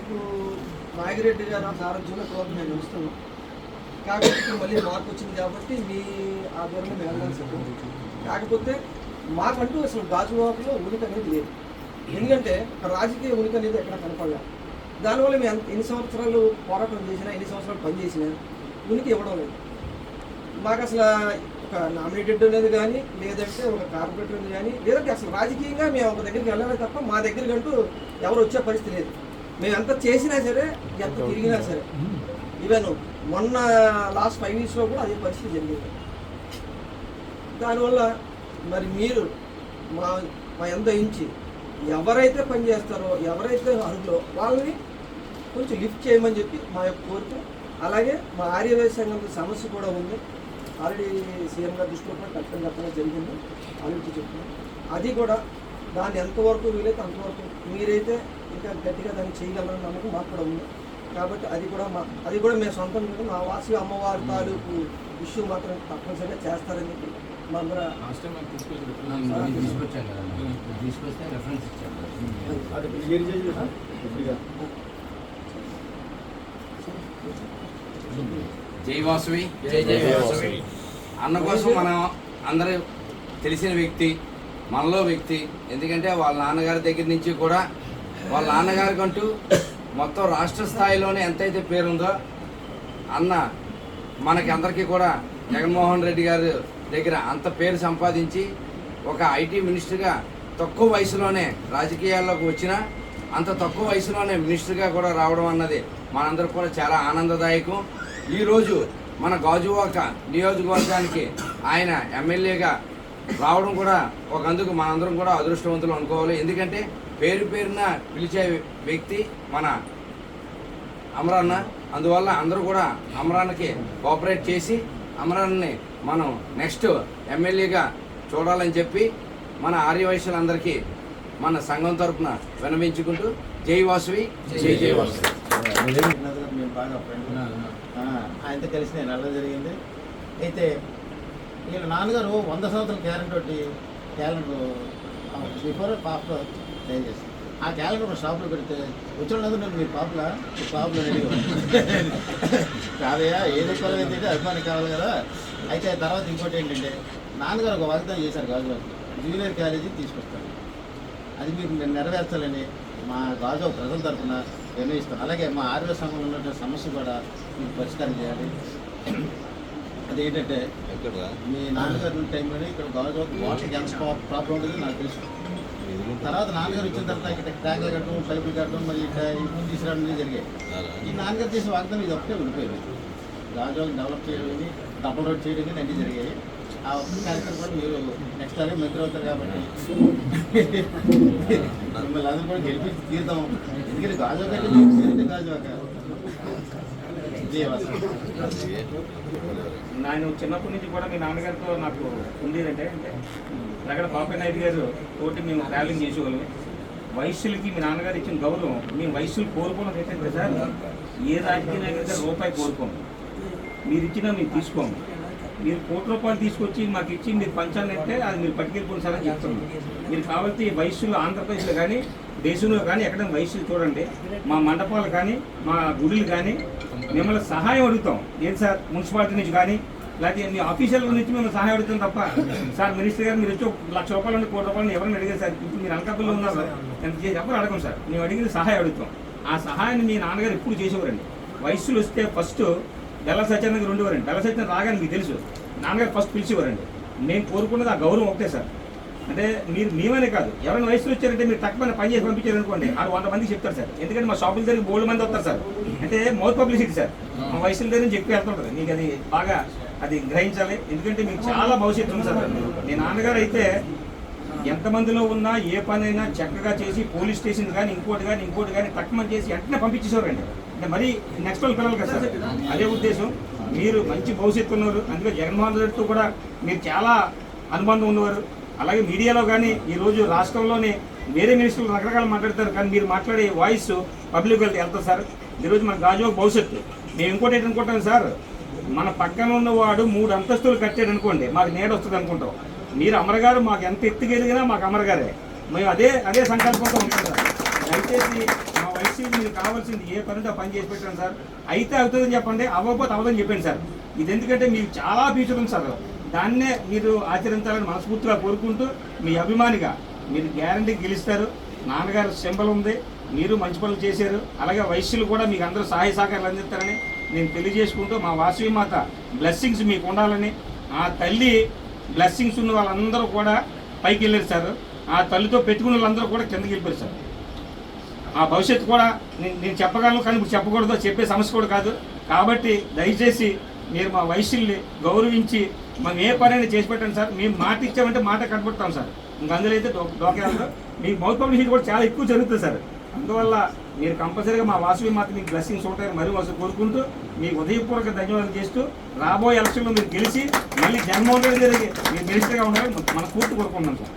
నాకు నాగిరెడ్డి గారు ఆ సారథ్యంలో నేను వస్తున్నాను కాకపోతే మళ్ళీ మార్పు వచ్చింది కాబట్టి మీ ఆధ్వర్యంలో మేము వెళ్ళాల్సి వచ్చింది. కాకపోతే మాకంటూ అసలు గాజువాకలో ఉనికి అనేది లేదు. ఎందుకంటే రాజకీయ ఉనికి అనేది ఎక్కడ కనపడలేదు దానివల్ల మేము ఎన్ని సంవత్సరాలు పోరాటం చేసినా ఎన్ని సంవత్సరాలు పనిచేసినా ఉనికి ఇవ్వడం లేదు. మాకు అసలు ఒక నామినేటెడ్ అనేది కానీ లేదంటే ఒక కార్పొరేటర్ అనేది కానీ లేదంటే అసలు రాజకీయంగా మేము ఒక దగ్గరికి వెళ్ళాలి తప్ప మా దగ్గరికి అంటూ ఎవరు వచ్చే పరిస్థితి లేదు. మేము ఎంత చేసినా సరే ఎంత తిరిగినా సరే. ఈవెన్ మొన్న లాస్ట్ ఫైవ్ ఇయర్స్లో కూడా అదే పరిస్థితి జరిగింది. దానివల్ల మరి మీరు మా మా ఎంత ఇంచి ఎవరైతే పని చేస్తారో ఎవరైతే అర్హులో వాళ్ళని కొంచెం లిఫ్ట్ చేయమని చెప్పి మా యొక్క కోరిక. అలాగే మా ఆర్యవేశ సంఘం సమస్య కూడా ఉంది. ఆల్రెడీ సీఎం గారి దృష్టిలో కూడా కట్టడం కట్టడం జరిగింది. ఆలోచించి చెప్తున్నాం. అది కూడా దాన్ని ఎంతవరకు వీలైతే అంతవరకు మీరైతే ఇంకా గట్టిగా దాన్ని చేయగలరని నమ్మకం మాకు కూడా ఉంది. కాబట్టి అది కూడా మా అది కూడా మేము సొంతం మీద మా వాసి అమ్మవారి తాలూకు ఇష్యూ మాత్రం తప్పనిసరిగా చేస్తారని చెప్పి మా కదా. తీసుకొస్తే రెఫరెన్స్ జై వాసవి. అన్న కోసం మనం అందరూ తెలిసిన వ్యక్తి మనలో వ్యక్తి ఎందుకంటే వాళ్ళ నాన్నగారి దగ్గర నుంచి కూడా వాళ్ళ నాన్నగారికి అంటూ మొత్తం రాష్ట్ర స్థాయిలోనే ఎంతైతే పేరుందో అన్న మనకి అందరికీ కూడా జగన్మోహన్ రెడ్డి గారి దగ్గర అంత పేరు సంపాదించి ఒక ఐటీ మినిస్టర్గా తక్కువ వయసులోనే రాజకీయాల్లోకి వచ్చిన అంత తక్కువ వయసులోనే మినిస్టర్గా కూడా రావడం అన్నది మనందరూ కూడా చాలా ఆనందదాయకం. ఈరోజు మన గాజువాక నియోజకవర్గానికి ఆయన ఎమ్మెల్యేగా రావడం కూడా ఒక అందుకు మనందరం కూడా అదృష్టవంతులు అనుకోవాలి. ఎందుకంటే పేరు పేరున పిలిచే వ్యక్తి మన అమరాన్న. అందువల్ల అందరూ కూడా అమరాన్నకి కోఆపరేట్ చేసి అమరాన్ని మనం నెక్స్ట్ ఎమ్మెల్యేగా చూడాలని చెప్పి మన ఆర్యవైశ్యులందరికీ మన సంఘం తరపున వినవించుకుంటూ జై వాసవి జై జై వాసవి. మేము బాగా ఆయనతో కలిసి నేను వెళ్ళడం జరిగింది. అయితే వీళ్ళ నాన్నగారు వంద సంవత్సరాల క్యాలెండర్ ఒకటి క్యాలెండర్ బిఫోర్ పాపలో తయారు చేస్తాను ఆ క్యాలెండర్ షాప్లో పెడితే వచ్చిన వాళ్ళందరూ నేను మీ పాపల? మీ పాపలో రెడీ కాదయ్యా ఏది ఎక్కువ ఏంటంటే అభిమాని కావాలి కదా. అయితే తర్వాత ఇంకోటి ఏంటంటే నాన్నగారు ఒక వాగ్దానం చేశారు గాజువాకి జూనియర్ కాలేజీ తీసుకొస్తాను అది మీకు నేను నెరవేర్చాలని మా గాజు ప్రజల తరఫున నిర్ణయిస్తాను. అలాగే మా ఆరోగ్య సంఘంలో ఉన్నటువంటి సమస్య కూడా మీకు పరిష్కారం చేయాలి. అదేంటంటే మీ నాన్నగారు టైంలోనే ఇక్కడ గాజు వాటర్ గ్యాస్ ప్రాబ్లం ఉండేది నాకు తెలుసు. తర్వాత నాన్నగారు వచ్చిన తర్వాత ఇక్కడ ట్యాంకులు కట్టడం పైపులు కట్టడం మరి ఇక్కడ ఇంపులు తీసుకురావడం అనేది జరిగాయి. ఈ నాన్నగారు చేసిన వాగ్దానం ఇది ఒకటే ఉండిపోయింది. గాజు డెవలప్ చేయడం డబుల్ రోడ్ చేయడం అన్నీ జరిగాయి. ఆ ఒక్క కార్యక్రమం కూడా మీరు నెక్స్ట్ టైం మిత్రులు అవుతారు కాబట్టి మిమ్మల్ని అందరూ కూడా గెలిపించి తీరుతాం ఎందుకంటే గాజు కంటే గాజు నేను చిన్నప్పటి నుంచి కూడా మీ నాన్నగారితో నాకు ఉండేదంటే అంటే రగడ పాపయ్య నాయుడు గారు తోటి మేము ట్రావెలింగ్ చేసేవాళ్ళం. వయస్సులకి మీ నాన్నగారు ఇచ్చిన గౌరవం మేము వయస్సులు కోరుకున్నది అయితే సార్ ఏ రాజకీయ నాయకుడి రూపాయి కోరుకోము మీరు ఇచ్చినా మేము తీసుకోము. మీరు కోటి రూపాయలు తీసుకొచ్చి మాకు ఇచ్చి మీరు పంచాలంటే అది మీరు పట్టుకెళ్ళిపోయిన సార్ అని చెప్తున్నాం. మీరు కావాల్సి వయస్సులో ఆంధ్రప్రదేశ్లో కానీ దేశంలో కానీ ఎక్కడైనా వయస్సులు చూడండి. మా మండపాలు కానీ మా గుడులు కానీ మిమ్మల్ని సహాయం అడుగుతాం. ఏంటి సార్? మున్సిపాలిటీ నుంచి కానీ లేకపోతే మీ ఆఫీషియల్ నుంచి మేము సహాయం అడుగుతాం తప్ప. సార్ మినిస్టర్ గారు మీరు వచ్చి ఒక లక్ష రూపాయలు నుండి కోటి రూపాయలు ఎవరైనా అడిగారు సార్? ఇప్పుడు మీరు అనకాపల్లిలో ఉన్నారు సార్. ఎంత ఎవరు అడగం సార్. మేము అడిగింది సహాయం అడుగుతాం. ఆ సహాయాన్ని మీ నాన్నగారు ఎప్పుడు చేసేవారండి? వయస్సులు వస్తే ఫస్ట్ బెల్ల సత్యానంద గారు ఉండేవారండి. బెల్ల సత్యం రాగానే మీకు తెలుసు. నాన్నగారు ఫస్ట్ పిలిచేవారండి. నేను కోరుకున్నది ఆ గౌరవం ఒకటే సార్. అంటే మీరు మేమనే కాదు. ఎవరైనా వయసులో వచ్చారంటే మీరు తక్కువ పని చేసి పంపించారు అనుకోండి ఆరు వంద మందికి చెప్తారు సార్. ఎందుకంటే మా షాపుల దగ్గర బోల్డ్ మంది వస్తారు సార్. అంటే మౌత్ పబ్లిసిటీ సార్. మా వయసుల దగ్గర నుంచి ఎక్కువ వెళ్తుంటుంది మీకు అది బాగా అది గ్రహించాలి. ఎందుకంటే మీకు చాలా భవిష్యత్తు ఉంది సార్. మీ నాన్నగారు అయితే ఎంతమందిలో ఉన్నా ఏ పనైనా చక్కగా చేసి పోలీస్ స్టేషన్ కానీ ఇంకోటి కానీ ఇంకోటి కానీ తక్కువ చేసి వెంటనే పంపించేసేవారండి. అంటే మరీ నెక్స్ట్ వాళ్ళ పిల్లలు కదా సార్. అదే ఉద్దేశం. మీరు మంచి భవిష్యత్తు ఉన్నారు అందుకే జగన్మోహన్ రెడ్డితో కూడా మీరు చాలా అనుబంధం ఉన్నవారు. అలాగే మీడియాలో కానీ ఈరోజు రాష్ట్రంలోనే వేరే మినిస్టర్లు రకరకాలు మాట్లాడతారు కానీ మీరు మాట్లాడే వాయిస్ పబ్లిక్ వెళ్తే వెళ్తారు సార్ ఈరోజు మన గాజువాక భవిష్యత్తు. మేము ఇంకోటి ఏంటనుకుంటాం సార్? మన పక్కన ఉన్నవాడు మూడు అంతస్తులు కట్టాడు అనుకోండి మాకు నేడు వస్తుంది అనుకుంటాం. మీరు అమరగారు మాకు ఎంత ఎత్తుకెదిగినా మాకు అమరగారే. మేము అదే అదే సంకల్పంతో ఉంటాం సార్. దయచేసి మా వైసీపీ మీరు కావాల్సింది ఏ పనితో పని చేసి పెట్టాను సార్. అయితే అవుతుందని చెప్పండి అవ్వకపోతే అవ్వదని చెప్పండి సార్. ఇది ఎందుకంటే మీకు చాలా ఫ్యూచర్ ఉంది సార్. దాన్నే మీరు ఆచరించాలని మనస్ఫూర్తిగా కోరుకుంటూ మీ అభిమానిగా మీరు గ్యారంటీ గెలుస్తారు. నాన్నగారు సింబల్ ఉంది. మీరు మంచి పనులు చేశారు. అలాగే వైశ్యులు కూడా మీకు అందరూ సహాయ సహకారాలు అందిస్తారని నేను తెలియజేసుకుంటూ మా వాసవి మాత బ్లెస్సింగ్స్ మీకు ఉండాలని ఆ తల్లి బ్లెస్సింగ్స్ ఉన్న వాళ్ళందరూ కూడా పైకి వెళ్ళారు సార్. ఆ తల్లితో పెట్టుకున్న వాళ్ళందరూ కూడా కిందకి వెళ్ళిపోయారు సార్. ఆ భవిష్యత్తు కూడా నేను చెప్పగలను కానీ ఇప్పుడు చెప్పకూడదు చెప్పే సమస్య కూడా కాదు. కాబట్టి దయచేసి మీరు మా వైశ్యుల్ని గౌరవించి మనం ఏ పనైనా చేసి పెట్టండి సార్. మేము మాట ఇచ్చామంటే మాట కనబడతాం సార్. ఇంక అందులో అయితే డో- మీ మౌత్ పబ్లిసిటీ కూడా చాలా ఎక్కువ జరుగుతుంది సార్. అందువల్ల మీరు కంపల్సరీగా మా వాసువి మాత్రం మీకు బ్లెస్సింగ్స్ ఉంటాయని మరీ వస్తు కోరుకుంటూ మీకు ఉదయపూర్వక ధన్యవాదాలు చేస్తూ రాబోయే ఎలక్షన్లో మీరు గెలిచి మళ్ళీ జగన్మోహన్ రెడ్డి గారికి మీరు మినిస్టర్గా ఉండాలని మన పూర్తి కోరుకుంటున్నాం సార్.